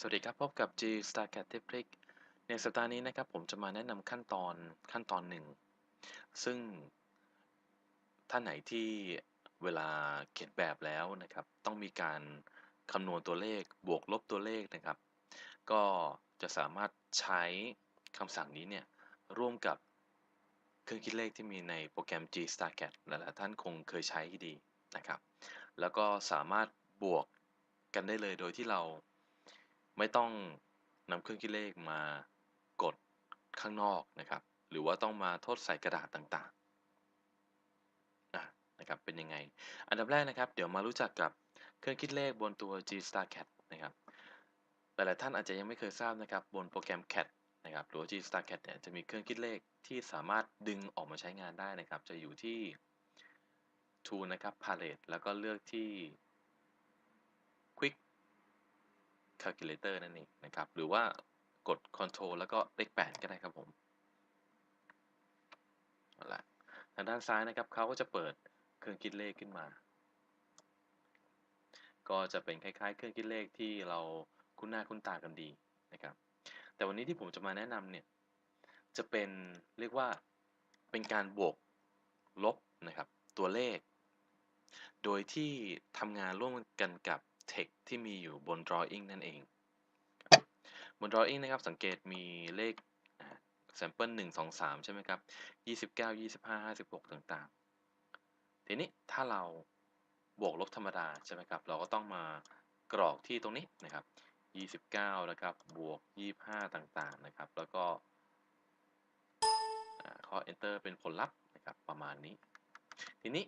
สวัสดีครับ พบกับ G StarCat t i p r i c ในสัปดาห์นี้นะครับ ผมจะมาแนะนำขั้นตอนขั้นตอนหนึ่ง ซึ่งท่านไหนที่เวลาเขียนแบบแล้วนะครับ ต้องมีการคำนวณตัวเลขบวกลบตัวเลขนะครับ ก็จะสามารถใช้คำสั่งนี้เนี่ย ร่วมกับเครื่องคิดเลขที่มีในโปรแกรม G StarCat หลายๆท่านคงเคยใช้ดีนะครับ แล้วก็สามารถบวกกันได้เลยโดยที่เรา ไม่ต้องนำเครื่องคิดเลขมากดข้างนอกนะครับ หรือว่าต้องมาทดใส่กระดาษต่างๆะนะครับเป็นยังไง อันดับแรกนะครับ เดี๋ยวมารู้จักกับเครื่องคิดเลขบนตัว G StarCat นะครับหลายๆท่านอาจจะยังไม่เคยทราบนะครับ บนโปรแกรม CAT นะครับหรือ G StarCat เนี่ยจะมีเครื่องคิดเลขที่สามารถดึงออกมาใช้งานได้นะครับ จะอยู่ที่ Tool นะครับ Palette แล้วก็เลือกที่ Quick calculator นั่นเองนะครับ หรือว่ากด Ctrl แล้วก็เลข8ก็ได้ครับผมเอาละทางด้านซ้ายนะครับเขาก็จะเปิดเครื่องคิดเลขขึ้นมา ก็จะเป็นคล้ายๆ เครื่องคิดเลขที่เราคุ้นหน้าคุ้นตากันดีนะครับ แต่วันนี้ที่ผมจะมาแนะนำเนี่ย จะเป็นเรียกว่าเป็นการบวกลบนะครับ ตัวเลข โดยที่ทำงานร่วมกันกับ text ที่มีอยู่บน drawing นั่นเอง บน drawing นะครับ สังเกตมีเลข sample 1 2 3 ใช่ไหมครับ 29 25 56 ต่างๆ ทีนี้ถ้าเราบวกลบธรรมดา ใช่ไหมครับ เราก็ต้องมากรอกที่ตรงนี้นะครับ 29 นะครับ บวก 25 ต่างๆ นะครับ แล้วก็ข้อ enter เป็นผลลัพธ์นะครับ ประมาณนี้ ทีนี้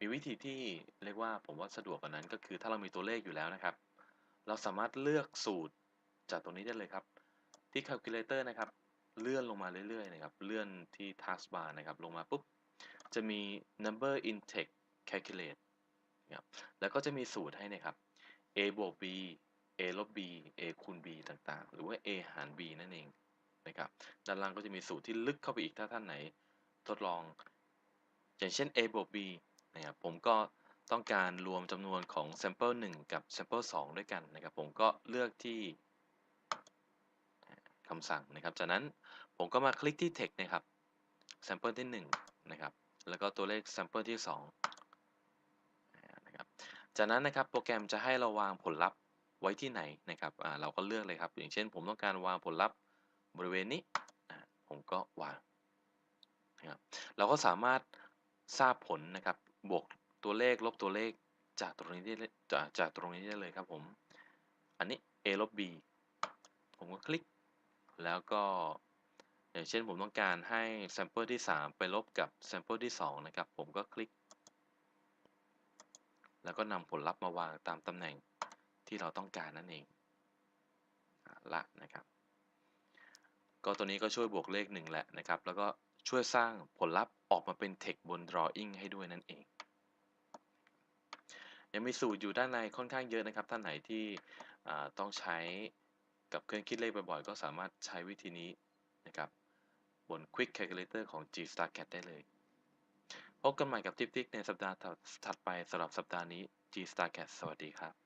มีวิธีที่เรียกว่าผมว่าสะดวกกว่านั้นก็คือถ้าเรามีตัวเลขอยู่แล้วนะครับ เราสามารถเลือกสูตรจากตรงนี้ได้เลยครับ ที่ calculator นะครับ เลื่อนลงมาเรื่อยๆนะครับ เลื่อนที่ taskbar นะครับ ลงมาปุ๊บ จะมี number in text calculate นะครับแล้วก็จะมีสูตรให้นะครับ a บวก b a ลบ b a คูณ b ต่างๆ หรือว่า a หาร b นั่นเองนะครับ ด้านล่างก็จะมีสูตรที่ลึกเข้าไปอีกถ้าท่านไหน ทดลอง อย่างเช่น a บวก b นะครับผมก็ต้องการรวมจำนวนของ sample 1 กับ sample 2 ด้วยกันนะครับ ผมก็เลือกที่คำสั่งนะครับ จากนั้นผมก็มาคลิกที่ text นะครับ sample ที่1นะครับ แล้วก็ตัวเลข sample ที่2นะครับจากนั้นนะครับโปรแกรมจะให้เราวางผลลัพธ์ไว้ที่ไหนนะครับเราก็เลือกเลยครับ อย่างเช่น ผมต้องการวางผลลัพธ์บริเวณนี้ผมก็วางนะครับเราก็สามารถทราบผลนะครับ บวกตัวเลขลบตัวเลขจากตรงนี้ได้จากจากตรงนี้ได้เลยครับผม อันนี้ a ลบ b ผมก็คลิก แล้วก็ อย่างเช่นผมต้องการให้ sample ที่ 3 ไปลบกับ sample ที่ 2 นะครับ ผมก็คลิก แล้วก็นำผลลัพธ์มาวางตามตำแหน่งที่เราต้องการนั่นเองละนะครับ ก็ตัวนี้ก็ช่วยบวกเลขหนึ่งแหละนะครับ แล้วก็ช่วยสร้างผลลัพธ์ออกมาเป็น text บน drawing ให้ด้วยนั่นเอง ยังมีสูตรอยู่ด้านในค่อนข้างเยอะนะครับ ท่านไหนที่ต้องใช้กับเครื่องคิดเลขบ่อยๆ ก็สามารถใช้วิธีนี้นะครับ บน Quick Calculator ของ G StarCat ได้เลย พบกันใหม่กับทิปทิกในสัปดาห์ถัดไปสำหรับสัปดาห์นี้ G StarCat สวัสดีครับ